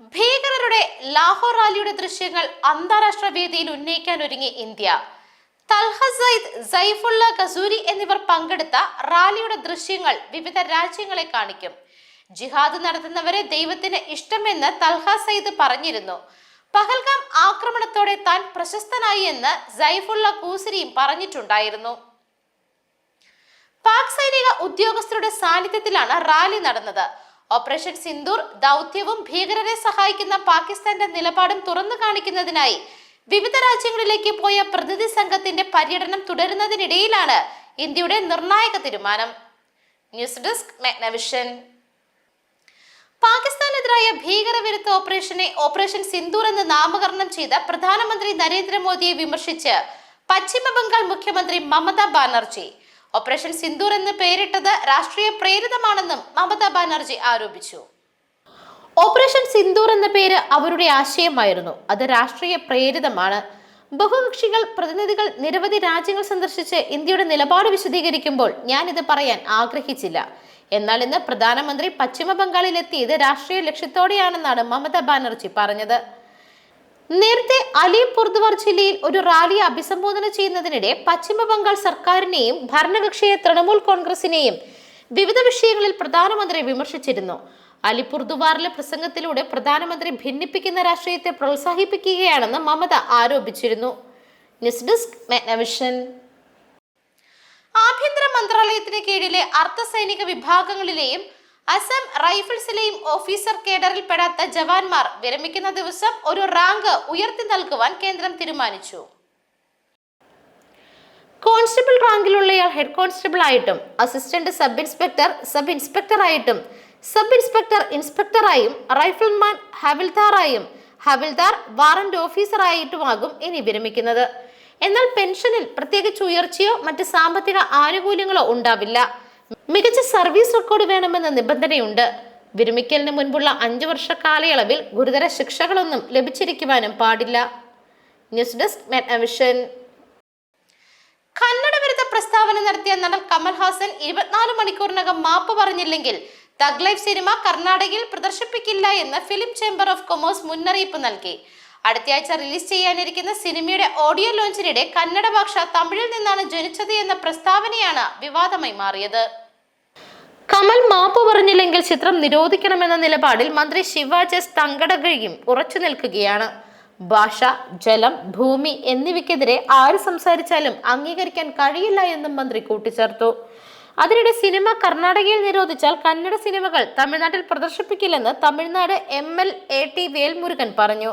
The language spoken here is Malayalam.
ഭീകരരുടെ ലാഹോർ റാലിയുടെ ദൃശ്യങ്ങൾ അന്താരാഷ്ട്ര വേദിയിൽ ഉന്നയിക്കാൻ ഒരുങ്ങി ഇന്ത്യ. തൽഹ സയ്യിദ് സൈഫുള്ള കസൂരി എന്നിവർ പങ്കെടുത്ത റാലിയുടെ ദൃശ്യങ്ങൾ വിവിധ രാജ്യങ്ങളെ കാണിക്കും. ജിഹാദ് നടത്തുന്നവരെ ദൈവത്തിന് ഇഷ്ടമെന്ന് തൽഹ സൈദ് പറഞ്ഞിരുന്നു. പഹൽഗാം ആക്രമണത്തോടെ താൻ പ്രശസ്തനായി എന്ന് സൈഫുള്ള കൂസരിയും പറഞ്ഞിട്ടുണ്ടായിരുന്നു. പാക് സൈനിക ഉദ്യോഗസ്ഥരുടെ സാന്നിധ്യത്തിലാണ് റാലി നടന്നത്. ഓപ്പറേഷൻ സിന്ദൂർ ദൗത്യവും ഭീകരരെ സഹായിക്കുന്ന പാകിസ്ഥാന്റെ നിലപാടും തുറന്നു കാണിക്കുന്നതിനായി വിവിധ രാജ്യങ്ങളിലേക്ക് പോയ പ്രതിനിധി സംഘത്തിന്റെ പര്യടനം തുടരുന്നതിനിടയിലാണ് ഇന്ത്യയുടെ നിർണായക തീരുമാനം. News desk Megnavision. പാകിസ്ഥാനെതിരായ ഭീകരവിരുദ്ധ ഓപ്പറേഷനെ ഓപ്പറേഷൻ സിന്ദൂർ എന്ന് നാമകരണം ചെയ്ത പ്രധാനമന്ത്രി നരേന്ദ്രമോദിയെ വിമർശിച്ച് പശ്ചിമ ബംഗാൾ മുഖ്യമന്ത്രി മമത ബാനർജി ഓപ്പറേഷൻ സിന്ദൂർ എന്ന് പേരിട്ടത് രാഷ്ട്രീയ പ്രേരിതമാണെന്നും മമതാ ബാനർജി ആരോപിച്ചു. ഓപ്പറേഷൻ സിന്ദൂർ എന്ന പേര് അവരുടെ ആശയമായിരുന്നു. അത് രാഷ്ട്രീയ പ്രേരിതമാണ്. ബഹുകക്ഷികൾ പ്രതിനിധികൾ നിരവധി രാജ്യങ്ങൾ സന്ദർശിച്ച് ഇന്ത്യയുടെ നിലപാട് വിശദീകരിക്കുമ്പോൾ ഞാൻ ഇത് പറയാൻ ആഗ്രഹിച്ചില്ല. എന്നാൽ ഇന്ന് പ്രധാനമന്ത്രി പശ്ചിമ ബംഗാളിലെത്തിയത് രാഷ്ട്രീയ ലക്ഷ്യത്തോടെയാണെന്നാണ് മമതാ ബാനർജി പറഞ്ഞത്. നേരത്തെ അലിപുർദ്വാർ ജില്ലയിൽ ഒരു റാലിയെ അഭിസംബോധന ചെയ്യുന്നതിനിടെ പശ്ചിമ ബംഗാൾ സർക്കാരിനെയും ഭരണകക്ഷിയെ തൃണമൂൽ കോൺഗ്രസിനെയും വിവിധ വിഷയങ്ങളിൽ പ്രധാനമന്ത്രി വിമർശിച്ചിരുന്നു. അലിപുർദ്വാറിലെ പ്രസംഗത്തിലൂടെ പ്രധാനമന്ത്രി ഭിന്നിപ്പിക്കുന്ന രാഷ്ട്രീയത്തെ പ്രോത്സാഹിപ്പിക്കുകയാണെന്ന് മമത ആരോപിച്ചിരുന്നു. ന്യൂസ് ഡെസ്ക് ആഭ്യന്തര മന്ത്രാലയത്തിന് കീഴിലെ അർദ്ധസൈനിക വിഭാഗങ്ങളിലെയും അസം റൈഫിൾസിലെയും ഓഫീസർ കേഡറിൽ പെടാത്ത ജവാന്മാർ വിരമിക്കുന്ന ദിവസം ഒരു റാങ്ക് ഉയർത്തി നൽകുവാൻ കേന്ദ്രം തീരുമാനിച്ചു. കോൺസ്റ്റബിൾ റാങ്കിലുള്ളയാൾ ഹെഡ് കോൺസ്റ്റബിൾ ആയിട്ടും അസിസ്റ്റന്റ് സബ് ഇൻസ്പെക്ടർ സബ് ഇൻസ്പെക്ടറായിട്ടും സബ് ഇൻസ്പെക്ടർ ഇൻസ്പെക്ടറായും റൈഫിൾമാൻ ഹവിൽദാറായും ഹവിൽദാർ വാറന്റ് ഓഫീസറായിട്ടുമാകും ഇനി വിരമിക്കുന്നത്. എന്നാൽ പെൻഷനിൽ പ്രത്യേകിച്ച് ഉയർച്ചയോ മറ്റ് സാമ്പത്തിക ആനുകൂല്യങ്ങളോ ഉണ്ടാവില്ല. മികച്ച സർവീസ് റെക്കോർഡ് വേണമെന്ന നിബന്ധനയുണ്ട്. വിരമിക്കലിന് മുൻപുള്ള അഞ്ചു വർഷ കാലയളവിൽ ഗുരുതര ശിക്ഷകളൊന്നും ലഭിച്ചിരിക്കുവാനും പാടില്ല. ന്യൂസ് ഡെസ്ക് മെഗ്നവിഷൻ കന്നഡ വിരുദ്ധ പ്രസ്താവന നടത്തിയ നടൻ കമൽഹാസൻ ഇരുപത്തിനാല് മണിക്കൂറിനകം മാപ്പ് പറഞ്ഞില്ലെങ്കിൽ തഗ് ലൈഫ് സിനിമ കർണാടകയിൽ പ്രദർശിപ്പിക്കില്ല എന്ന് ഫിലിം ചേംബർ ഓഫ് കൊമേഴ്സ് മുന്നറിയിപ്പ് നൽകി. അടുത്തയാഴ്ച റിലീസ് ചെയ്യാനിരിക്കുന്ന സിനിമയുടെ ഓഡിയോ ലോഞ്ചിനിടെ കന്നഡ ഭാഷ തമിഴിൽ നിന്നാണ് ജനിച്ചത് എന്ന പ്രസ്താവനയാണ് വിവാദമായി മാറിയത്. കമൽ മാപ്പ് പറഞ്ഞില്ലെങ്കിൽ ചിത്രം നിരോധിക്കണമെന്ന നിലപാടിൽ മന്ത്രി ശിവാജസ് തങ്കടകഴിയും ഉറച്ചു നിൽക്കുകയാണ്. ഭാഷ ജലം ഭൂമി എന്നിവയ്ക്കെതിരെ ആര് സംസാരിച്ചാലും അംഗീകരിക്കാൻ കഴിയില്ല എന്നും മന്ത്രി കൂട്ടിച്ചേർത്തു. അതിനിടെ സിനിമ കർണാടകയിൽ നിരോധിച്ചാൽ കന്നഡ സിനിമകൾ തമിഴ്നാട്ടിൽ പ്രദർശിപ്പിക്കില്ലെന്ന് Tamil Nadu M L A T Velmurugan പറഞ്ഞു.